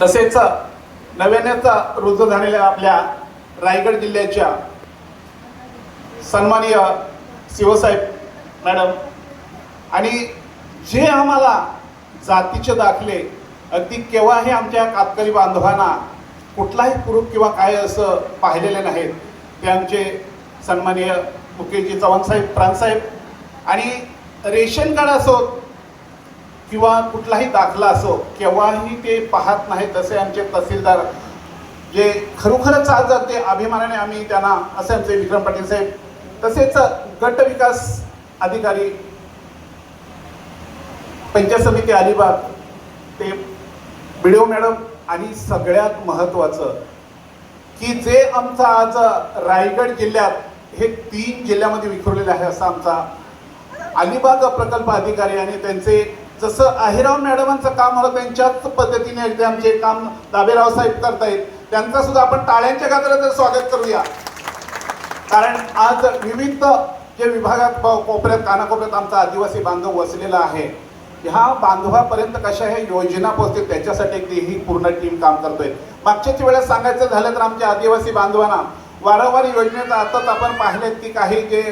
तसेच नव्यानेचा रुजू झालेल्या आपल्या रायगड जिल्ह्याच्या सन्माननीय शिवसाहेब मॅडम आणि जे आम्हाला जातीचे दाखले अगदी केव्हाही आमच्या कातकरी बांधवांना कुठलाही कुरूप किंवा काय असं पाहिलेले नाहीत ते आमचे सन्माननीय मुकेशजी चव्हाणसाहेब प्राणसाहेब आणि रेशन कार्ड असो किंवा कुठलाही दाखला असो केव्हाही ते पाहत नाहीत तसे आमचे तहसीलदार. जे खरोखरच आज ते अभिमानाने आम्ही त्यांना असे आमचे विक्रम पाटील साहेब तसेच गट विकास अधिकारी पंचायत समिती अलिबाग ते बिडिओ मॅडम आणि सगळ्यात महत्त्वाचं की जे आमचा आज रायगड जिल्ह्यात हे तीन जिल्ह्यामध्ये विखुरलेले आहे असा आमचा अलिबाग प्रकल्प अधिकारी आणि त्यांचे जसं अहिराव मॅडमांचं काम होतं त्यांच्याच पद्धतीने एकदा आमचे काम दाबेराव साहेब करतायत. त्यांचा सुद्धा आपण टाळ्यांच्या गाजराचं स्वागत करूया. कारण आज विविध जे विभागात कोपऱ्यात कानाकोपऱ्यात आमचा आदिवासी बांधव वसलेला आहे ह्या बांधवापर्यंत कशा ह्या योजना पोहोचतील त्याच्यासाठी अगदी ही पूर्ण टीम काम करतोय. मागच्याच वेळेस सांगायचं झालं तर आमच्या आदिवासी बांधवांना वारंवार योजनेचा आताच आपण पाहिलेत की काही जे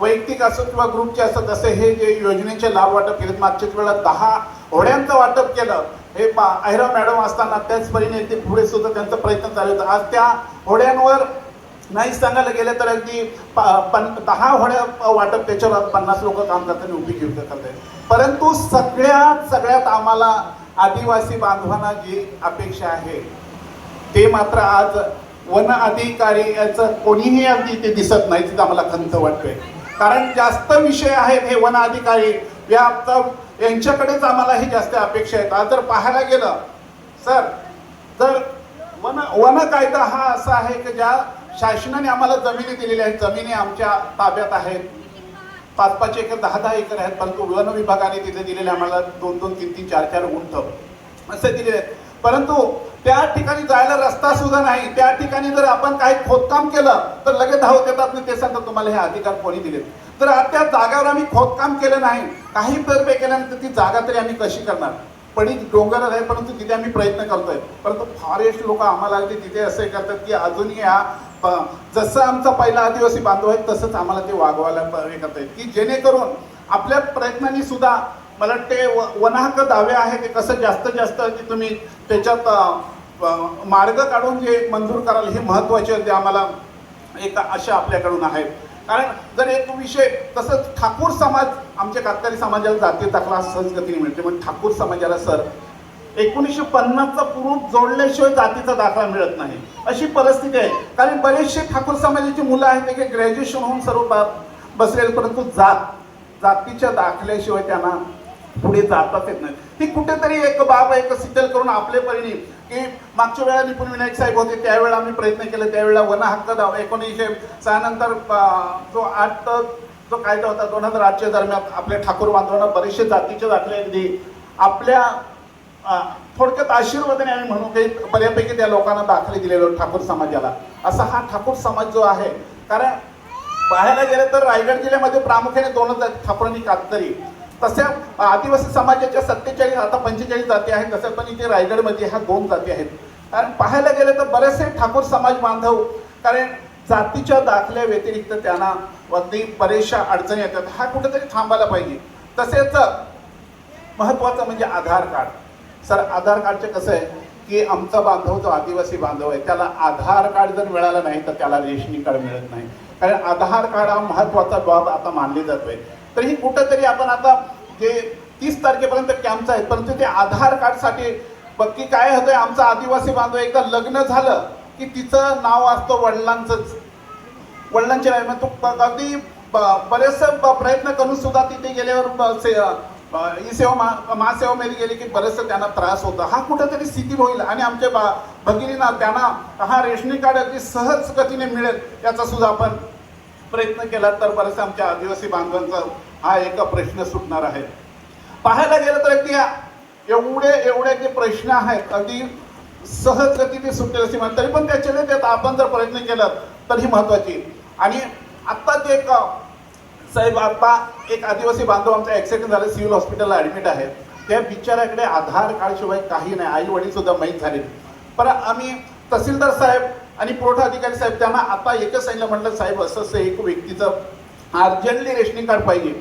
वैयक्तिक असो किंवा ग्रुपचे असो तसे हे जे योजनेचे लाभ वाटप केलेत मागच्याच वेळा दहा होड्यांचं वाटप केलं हे पा अहिरा मॅडम असताना त्याच परीने ते पुढे सुद्धा त्यांचा प्रयत्न चालू होता. आज त्या होड्यांवर नाही सांगायला गेलं तर अगदी प- पण दहा होड्या वाटप त्याच्यावर पन्नास लोक काम करताना उभी घेऊन करतात परंतु सगळ्यात सगळ्यात आम्हाला आदिवासी बांधवांना जी अपेक्षा आहे ते मात्र आज वन अधिकारी याचं कोणीही अगदी ते दिसत नाही तिथं आम्हाला खंत वाटतोय. कारण जास्त विषय आहेत हे वन अधिकारी या यांच्याकडेच आम्हाला ही जास्त अपेक्षा आहेत. आज जर पाहायला गेलं सर तर वन वन कायदा हा असा आहे की ज्या शासनाने आम्हाला जमिनी दिलेल्या आहेत. जमिनी आमच्या ताब्यात आहेत. पाच पाच एकर दहा दहा एकर आहेत परंतु वन विभागाने तिथे दिलेले आम्हाला दोन दोन तीन तीन चार चार गुंठ असे दिलेले आहेत. परंतु त्या ठिकाणी जायला रस्ता सुद्धा नाही. त्या ठिकाणी जर आपण काही खोदकाम केलं तर लगेच धावत येतात आणि ते सांगतात तुम्हाला हे अधिकार कोणी दिले तर त्या जागावर आम्ही खोदकाम केलं नाही. काही पेरपे केल्यानंतर ती जागा तरी आम्ही कशी करणार? पडी डोंगर आहे परंतु तिथे आम्ही प्रयत्न करतोय. परंतु फॉरेस्ट लोक आम्हाला ते तिथे असे करतात की अजूनही हा जसं आमचा पहिला आदिवासी बांधव आहे तसंच आम्हाला ते वागवायला हे करतायत की जेणेकरून आपल्या प्रयत्नांनी सुद्धा मला वाटते व- वनहक्क दावे आहे ते कसं जास्तीत जास्त की तुम्ही त्याच्यात मार्ग काढून जे मंजूर कराल हे महत्त्वाचे ते आम्हाला. एक अशा आपल्याकडून आहेत कारण जर एक विषय तसंच ठाकूर समाज आमच्या कातकरी समाजाला जाती दाखला सहजगतीने मिळते. म्हणजे ठाकूर समाजाला सर एकोणीसशे पन्नासचा पुरुष जोडल्याशिवाय जातीचा दाखला मिळत नाही. अशी परिस्थिती आहे. कारण बरेचसे ठाकूर समाजाची मुलं आहेत ते ग्रॅज्युएशन होऊन सर्व बसलेले परंतु जात जातीच्या दाखल्याशिवाय त्यांना पुढे जाताच येत नाही ती कुठेतरी एक बाब एक सिद्ध करून आपले परिणी की मागच्या वेळा निपुण विनायक साहेब होते त्यावेळेला आम्ही प्रयत्न केले त्यावेळेला वन हक्क दाव एकोणीसशे सहा नंतर जो आठ जो कायदा होता दोन हजार आठच्या दरम्यान आपल्या ठाकूर बांधवांना बरेचसे जातीचे दाखले अगदी आपल्या थोडक्यात आशीर्वादाने आम्ही म्हणू काही बऱ्यापैकी त्या लोकांना दाखले दिलेलो ठाकूर समाजाला. असा हा ठाकूर समाज जो आहे कारण पाहायला गेलं तर रायगड जिल्ह्यामध्ये प्रामुख्याने दोनच ठाकूरांनी ठाकूर कातकरी तशा आदिवासी समाजाच्या सत्तेचाळीस आता पंचेचाळीस जाती आहेत तसं पण इथे रायगडमध्ये ह्या दोन जाती आहेत. कारण पाहायला गेलं तर बरेचसे ठाकूर समाज बांधव कारण जातीच्या दाखल्या व्यतिरिक्त त्यांना अगदी बरेचशा अडचणी येतात. हा कुठेतरी थांबायला पाहिजे. तसेच महत्वाचं म्हणजे आधार कार्ड. सर आधार कार्डचं कसं आहे की आमचा बांधव जो आदिवासी बांधव आहे त्याला आधार कार्ड जर मिळालं नाही तर त्याला रेशनिंग कार्ड मिळत नाही. कारण आधार कार्ड हा महत्त्वाचा बाब आता मानली जातोय. तर ही कुठंतरी आपण आता जे तीस तारखेपर्यंत कॅम्पचं आहे परंतु ते आधार कार्डसाठी बक्की काय होतंय आमचा आदिवासी बांधव एकदा लग्न झालं की तिचं नाव असतं वडिलांचंच. वडिलांचे नाही मग तो अगदी ब- बरेचसे प्रयत्न करून सुद्धा तिथे गेल्यावर से- ई सेवा मा महासेवामध्ये गेले की बरेचसं त्यांना त्रास होता. हा कुठंतरी स्थिती होईल आणि आमच्या बा भगिनींना त्यांना हा रेशनिंग कार्ड अगदी सहज गतीने मिळेल याचा सुद्धा आपण प्रयत्न केला तर बरेचसे आमच्या आदिवासी बांधवांचा हा एक प्रश्न सुटणार आहे. पाहायला गेलं तर अगदी एवढे एवढे जे प्रश्न आहेत अगदी सहज गतीने सुटेल असे म्हणतात. तरी पण त्याच्या त्यात आपण जर प्रयत्न केला तर ही महत्वाची आणि आत्ताच एक साहेब आता एक आदिवासी बांधव आमचा ॲक्सिडेंट झाला सिव्हिल हॉस्पिटलला ॲडमिट आहे त्या बिचाऱ्याकडे आधार कार्डशिवाय काही नाही. आई वडील सुद्धा माहीत झाले पण आम्ही तहसीलदार साहेब आणि पुरवठा अधिकारी साहेब त्यांना आता एकच सांगितलं म्हटलं साहेब असं असं एक व्यक्तीचं अर्जंटली रेशनिंग कार्ड पाहिजे.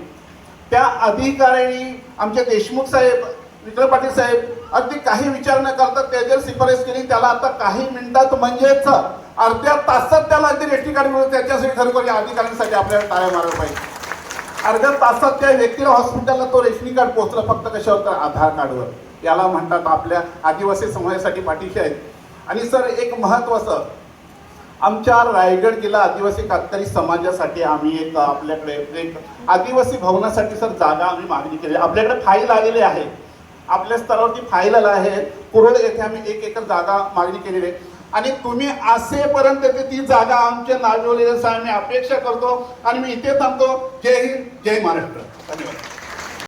त्या अधिकाऱ्यांनी आमचे देशमुख साहेब विक्रम पाटील साहेब अगदी काही विचार न करता त्याच्यावर शिफारस केली त्याला आता काही मिनिटात म्हणजेच अर्ध्या तासात त्याला अगदी रेशनिंग कार्ड मिळून त्याच्यासाठी खरोखर या अधिकाऱ्यांसाठी आपल्याला टाळ्या मारायला पाहिजे. अर्ध्या तासात त्या व्यक्तीला हॉस्पिटलला तो रेशनिंग कार्ड पोहोचला फक्त कशावर? तर आधार कार्डवर. याला म्हणतात आपल्या आदिवासी समाजासाठी पाठीशी आहेत. आणि सर एक महत्वाचं आमच्या रायगड जिल्हा आदिवासी कातकरी समाजासाठी आम्ही एक आपल्याकडे एक आदिवासी भवनासाठी सर जागा आम्ही मागणी केली. आपल्याकडे फाईल आलेली आहे. आपल्या स्तरावरती फाईल आला आहे. कुरोड येथे आम्ही एक एकर जागा मागणी केलेली आहे. आणि तुम्ही असेपर्यंत ते ती जागा आमच्या नागवलेल्या आम्ही अपेक्षा करतो. आणि मी इथे थांबतो. जय हिंद जय महाराष्ट्र. धन्यवाद.